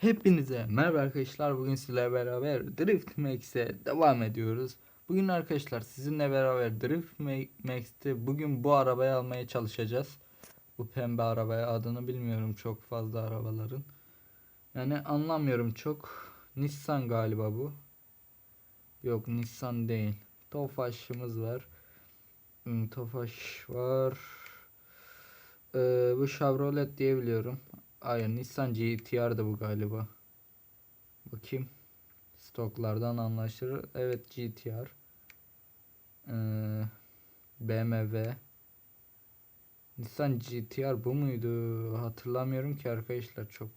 Hepinize merhaba arkadaşlar. Bugün sizlerle beraber Drift Max'e devam ediyoruz. Bugün arkadaşlar sizinle beraber Drift Ma- Max'te bugün bu arabayı almaya çalışacağız. Bu pembe arabaya adını bilmiyorum çok fazla arabaların. Yani anlamıyorum çok. Nissan galiba bu. Yok Nissan değil. Tofaş'ımız var. Hmm, Tofaş var. Ee, bu Chevrolet diye Hayır Nissan GTR'dı bu galiba. Bakayım. Stoklardan anlaşılır. Evet GTR. Ee, BMW. Nissan GTR bu muydu? Hatırlamıyorum ki arkadaşlar çok.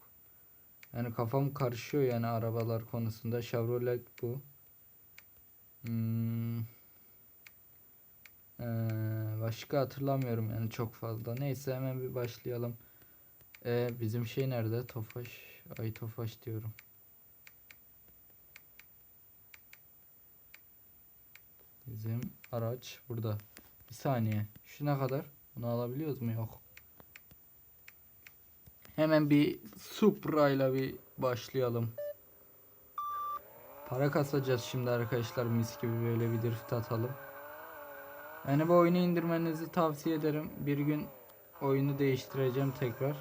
Yani kafam karışıyor yani arabalar konusunda. Chevrolet bu. Hmm. Ee, başka hatırlamıyorum yani çok fazla. Neyse hemen bir başlayalım. Ee, bizim şey nerede? Tofaş. Ay Tofaş diyorum. Bizim araç burada. Bir saniye. Şu ne kadar? Bunu alabiliyoruz mu? Yok. Hemen bir Supra ile bir başlayalım. Para kasacağız şimdi arkadaşlar mis gibi böyle bir drift atalım. Yani bu oyunu indirmenizi tavsiye ederim. Bir gün oyunu değiştireceğim tekrar.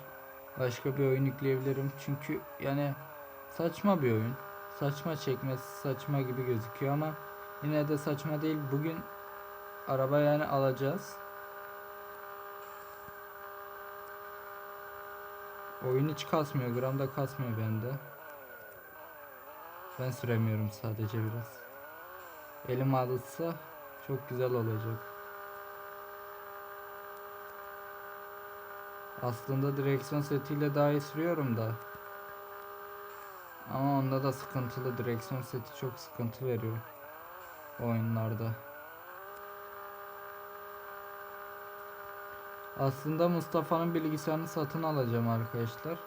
Başka bir oyun yükleyebilirim. Çünkü yani saçma bir oyun. Saçma çekmesi saçma gibi gözüküyor ama yine de saçma değil. Bugün araba yani alacağız. Oyun hiç kasmıyor. Gramda kasmıyor bende. Ben süremiyorum sadece biraz. Elim alışsa çok güzel olacak. Aslında direksiyon setiyle daha iyi sürüyorum da. Ama onda da sıkıntılı. Direksiyon seti çok sıkıntı veriyor. Oyunlarda. Aslında Mustafa'nın bilgisayarını satın alacağım arkadaşlar.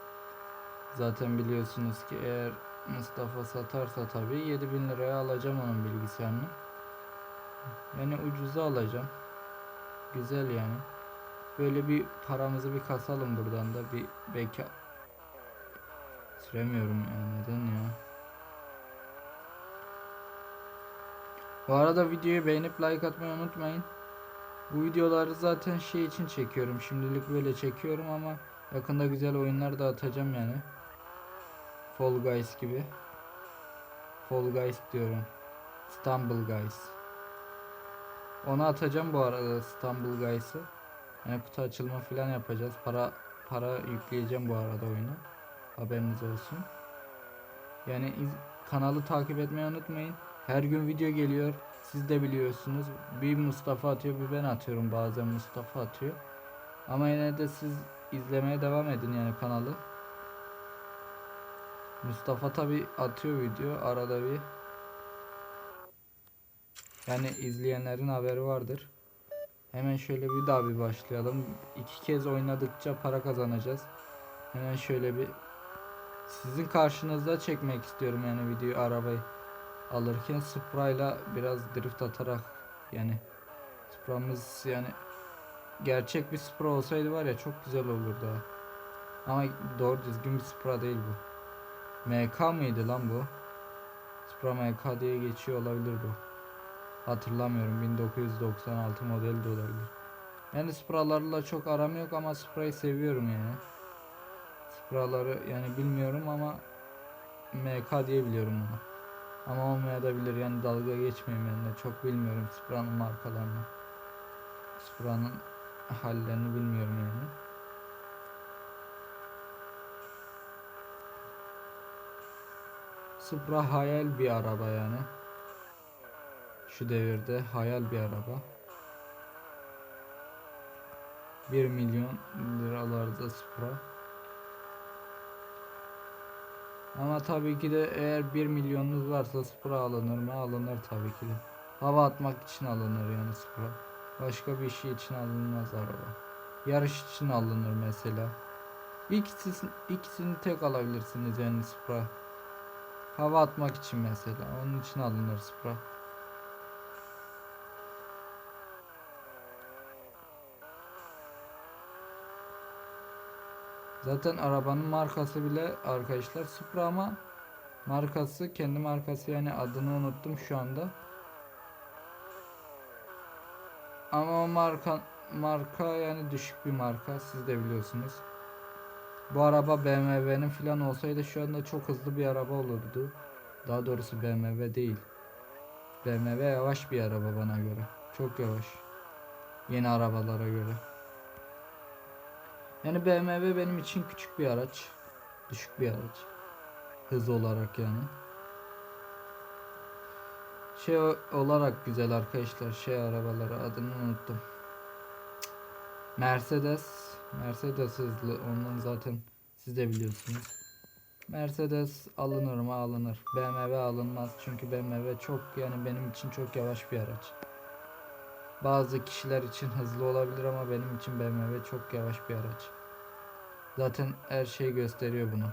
Zaten biliyorsunuz ki eğer Mustafa satarsa tabii 7000 liraya alacağım onun bilgisayarını. Yani ucuza alacağım. Güzel yani. Böyle bir paramızı bir kasalım buradan da bir beka süremiyorum ya neden ya. Bu arada videoyu beğenip like atmayı unutmayın. Bu videoları zaten şey için çekiyorum. Şimdilik böyle çekiyorum ama yakında güzel oyunlar da atacağım yani. Fall Guys gibi. Fall Guys diyorum. Stumble Guys. Onu atacağım bu arada Stumble Guys'ı. Yani kutu açılma falan yapacağız. Para para yükleyeceğim bu arada oyuna. Haberiniz olsun. Yani kanalı takip etmeyi unutmayın. Her gün video geliyor. Siz de biliyorsunuz. Bir Mustafa atıyor, bir ben atıyorum. Bazen Mustafa atıyor. Ama yine de siz izlemeye devam edin yani kanalı. Mustafa tabi atıyor video arada bir. Yani izleyenlerin haberi vardır. Hemen şöyle bir daha bir başlayalım. İki kez oynadıkça para kazanacağız. Hemen şöyle bir sizin karşınızda çekmek istiyorum yani videoyu arabayı alırken Supra'yla biraz drift atarak yani Supra'mız yani gerçek bir Supra olsaydı var ya çok güzel olurdu ha. Ama doğru düzgün bir Supra değil bu. MK mıydı lan bu? Supra MK diye geçiyor olabilir bu. Hatırlamıyorum 1996 model de olabilir. Yani Supra'larla çok aram yok ama Supra'yı seviyorum yani. Supra'ları yani bilmiyorum ama MK diye biliyorum bunu. Ama olmayabilir yani dalga geçmeyin benimle çok bilmiyorum Supra'nın markalarını. Supra'nın hallerini bilmiyorum yani. Supra hayal bir araba yani. Şu devirde hayal bir araba. 1 milyon liralarda Supra. Ama tabii ki de eğer 1 milyonunuz varsa Supra alınır mı? Alınır tabii ki de. Hava atmak için alınır yani Supra. Başka bir şey için alınmaz araba. Yarış için alınır mesela. İkisini, ikisini tek alabilirsiniz yani Supra. Hava atmak için mesela. Onun için alınır Supra. Zaten arabanın markası bile arkadaşlar Supra ama markası kendi markası yani adını unuttum şu anda. Ama o marka marka yani düşük bir marka siz de biliyorsunuz. Bu araba BMW'nin falan olsaydı şu anda çok hızlı bir araba olurdu. Daha doğrusu BMW değil. BMW yavaş bir araba bana göre. Çok yavaş. Yeni arabalara göre. Yani BMW benim için küçük bir araç. Düşük bir araç. Hız olarak yani. Şey olarak güzel arkadaşlar. Şey arabaları adını unuttum. Mercedes. Mercedes hızlı. Ondan zaten siz de biliyorsunuz. Mercedes alınır mı alınır. BMW alınmaz çünkü BMW çok yani benim için çok yavaş bir araç. Bazı kişiler için hızlı olabilir ama benim için BMW çok yavaş bir araç. Zaten her şey gösteriyor bunu.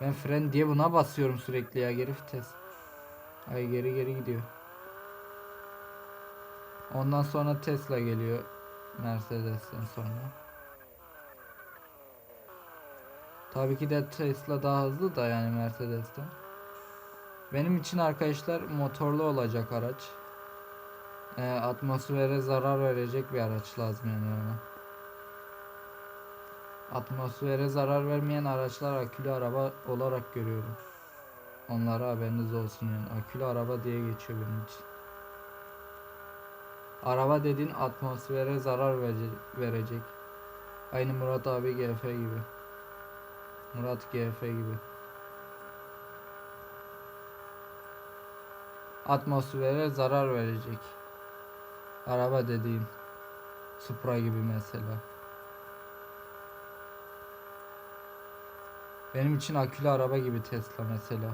Ben fren diye buna basıyorum sürekli ya geri vites. Ay geri geri gidiyor. Ondan sonra Tesla geliyor. Mercedes'ten sonra. Tabii ki de Tesla daha hızlı da yani Mercedes'ten. Benim için arkadaşlar motorlu olacak araç. Ee, atmosfere zarar verecek bir araç lazım yani ona. Atmosfere zarar vermeyen araçlar akülü araba olarak görüyorum. Onlara haberiniz olsun yani. Akülü araba diye geçiyor benim için. Araba dediğin atmosfere zarar verecek. Aynı Murat abi GF gibi. Murat GF gibi. Atmosfere zarar verecek. Araba dediğin. Supra gibi mesela. Benim için akülü araba gibi Tesla mesela.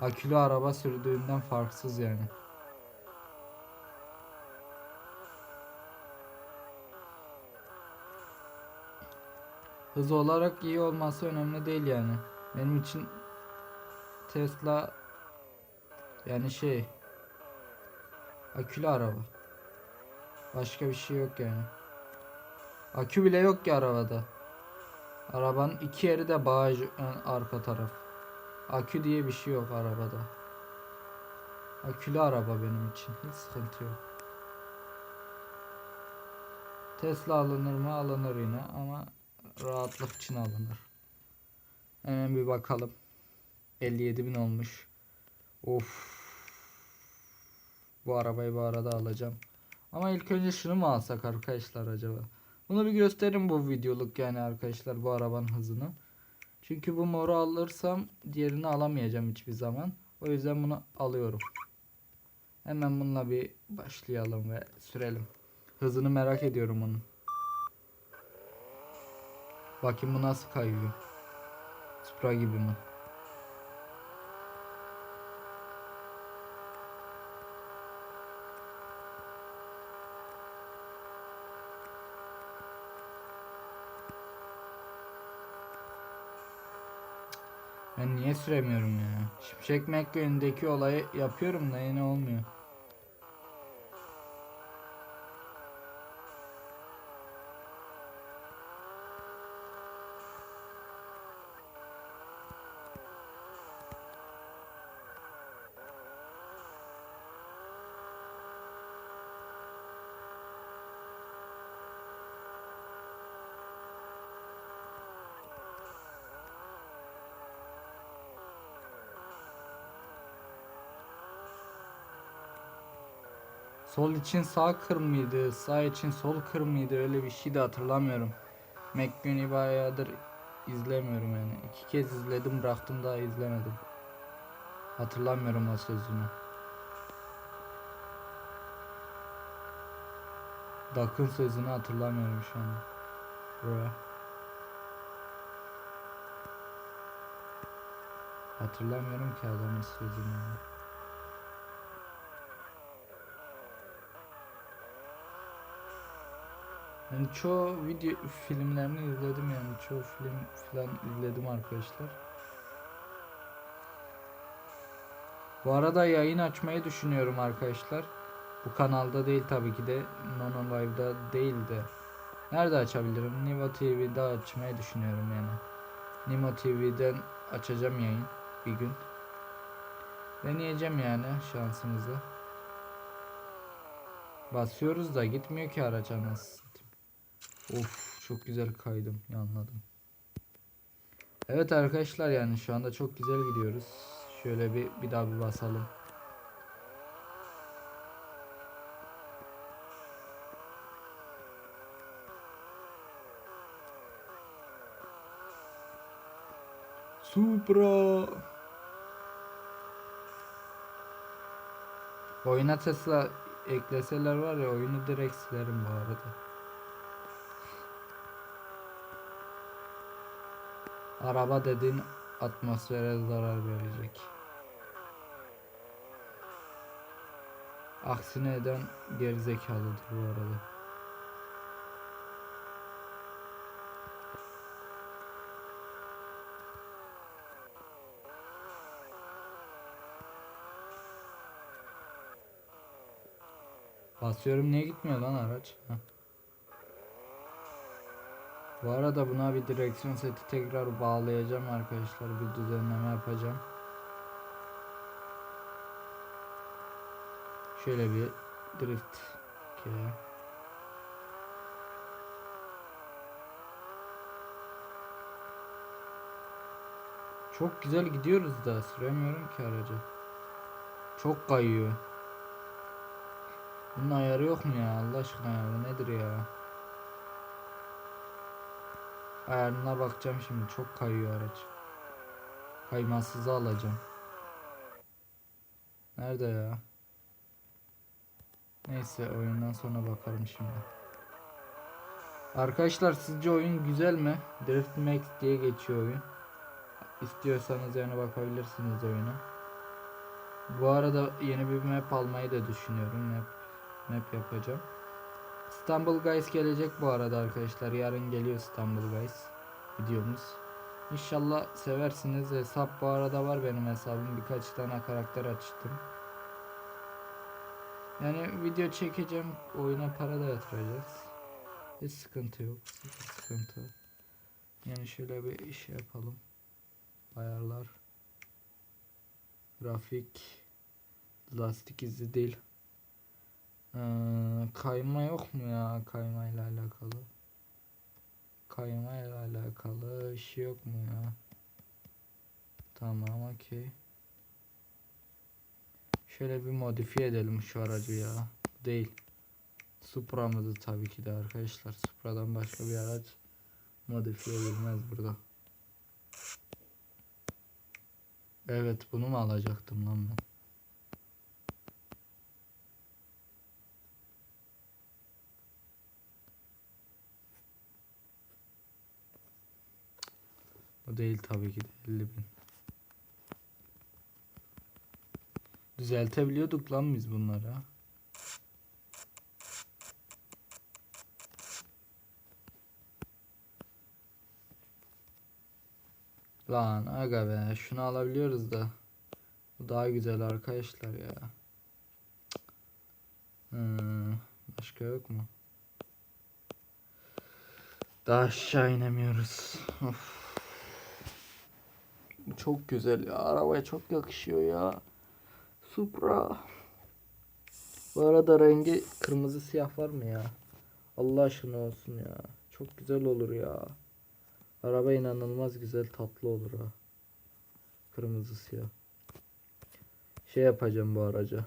Akülü araba sürdüğünden farksız yani. Hız olarak iyi olması önemli değil yani. Benim için Tesla yani şey akülü araba. Başka bir şey yok yani. Akü bile yok ki arabada. Arabanın iki yeri de bağış ön arka taraf. Akü diye bir şey yok arabada. Akülü araba benim için hiç sıkıntı yok. Tesla alınır mı? Alınır yine ama rahatlık için alınır. Hemen bir bakalım. 57 bin olmuş. Of. Bu arabayı bu arada alacağım. Ama ilk önce şunu mu alsak arkadaşlar acaba? Bunu bir gösterin bu videoluk yani arkadaşlar bu arabanın hızını. Çünkü bu moru alırsam diğerini alamayacağım hiçbir zaman. O yüzden bunu alıyorum. Hemen bununla bir başlayalım ve sürelim. Hızını merak ediyorum onun. Bakayım bu nasıl kayıyor. Supra gibi mi? Ben niye süremiyorum ya? Şimşek McQueen'deki olayı yapıyorum da yine olmuyor. Sol için sağ kır mıydı? Sağ için sol kır mıydı? Öyle bir şey de hatırlamıyorum. McQueen'i bayağıdır izlemiyorum yani. İki kez izledim bıraktım daha izlemedim. Hatırlamıyorum o sözünü. Duck'ın sözünü hatırlamıyorum şu an. Buraya. Hatırlamıyorum ki adamın sözünü. Yani çoğu video filmlerini izledim yani çoğu film falan izledim arkadaşlar. Bu arada yayın açmayı düşünüyorum arkadaşlar. Bu kanalda değil tabii ki de Nono Live'da değil de Nerede açabilirim? Nivo TV'de açmayı düşünüyorum yani. Nimo TV'den açacağım yayın bir gün. Deneyeceğim yani şansımızı. Basıyoruz da gitmiyor ki araç anasını. Of çok güzel kaydım yanladım. Evet arkadaşlar yani şu anda çok güzel gidiyoruz. Şöyle bir bir daha bir basalım. Supra. Oyuna Tesla ekleseler var ya oyunu direkt silerim bu arada. Araba dediğin atmosfere zarar verecek. Aksine eden gerizekalıdır bu arada. Basıyorum niye gitmiyor lan araç? Heh. Bu arada buna bir direksiyon seti tekrar bağlayacağım arkadaşlar. Bir düzenleme yapacağım. Şöyle bir drift kere. Çok güzel gidiyoruz da süremiyorum ki aracı. Çok kayıyor. Bunun ayarı yok mu ya Allah aşkına ya bu nedir ya? Ayarına bakacağım şimdi çok kayıyor araç. Kaymasızı alacağım. Nerede ya? Neyse oyundan sonra bakarım şimdi. Arkadaşlar sizce oyun güzel mi? Drift Max diye geçiyor oyun. İstiyorsanız yani bakabilirsiniz oyuna. Bu arada yeni bir map almayı da düşünüyorum. Map, map yapacağım. İstanbul Guys gelecek bu arada arkadaşlar. Yarın geliyor İstanbul Guys videomuz. İnşallah seversiniz. Hesap bu arada var benim hesabım. Birkaç tane karakter açtım. Yani video çekeceğim. Oyuna para da yatıracağız. Hiç sıkıntı yok. Hiç sıkıntı. Yani şöyle bir iş yapalım. Ayarlar. Grafik. Lastik izi değil. Ee, kayma yok mu ya kayma ile alakalı? Kayma ile alakalı şey yok mu ya? Tamam okey. Şöyle bir modifiye edelim şu aracı ya. Değil. Supra'mızı tabii ki de arkadaşlar. Supra'dan başka bir araç modifiye edilmez burada. Evet bunu mu alacaktım lan ben? O değil tabii ki de 50 bin. Düzeltebiliyorduk lan biz bunları. Lan aga be şunu alabiliyoruz da. Bu daha güzel arkadaşlar ya. Hmm, başka yok mu? Daha aşağı inemiyoruz. Of. Çok güzel ya. Arabaya çok yakışıyor ya. Supra. Bu arada rengi kırmızı siyah var mı ya? Allah aşkına olsun ya. Çok güzel olur ya. Araba inanılmaz güzel tatlı olur ha. Kırmızı siyah. Şey yapacağım bu araca.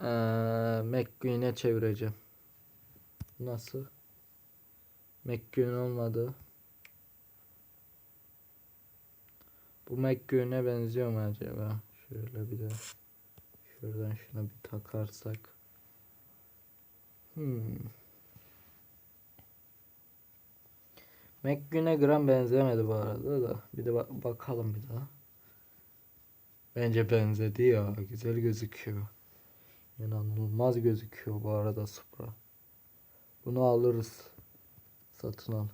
Ee, McQueen'e çevireceğim. Nasıl? McQueen olmadı. Bu McQueen'e benziyor mu acaba? Şöyle bir de şuradan şuna bir takarsak. Hmm. McQueen'e gram benzemedi bu arada da. Bir de ba- bakalım bir daha. Bence benzedi ya. Güzel gözüküyor. İnanılmaz gözüküyor bu arada Supra. Bunu alırız. Satın al.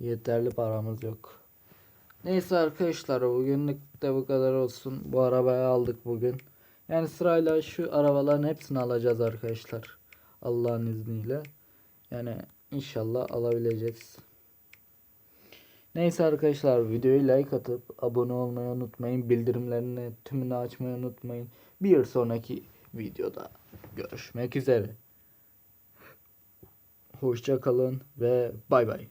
Yeterli paramız yok. Neyse arkadaşlar bugünlük de bu kadar olsun. Bu arabayı aldık bugün. Yani sırayla şu arabaların hepsini alacağız arkadaşlar. Allah'ın izniyle. Yani inşallah alabileceğiz. Neyse arkadaşlar videoyu like atıp abone olmayı unutmayın. Bildirimlerini tümünü açmayı unutmayın. Bir sonraki videoda görüşmek üzere. Hoşça kalın ve bay bay.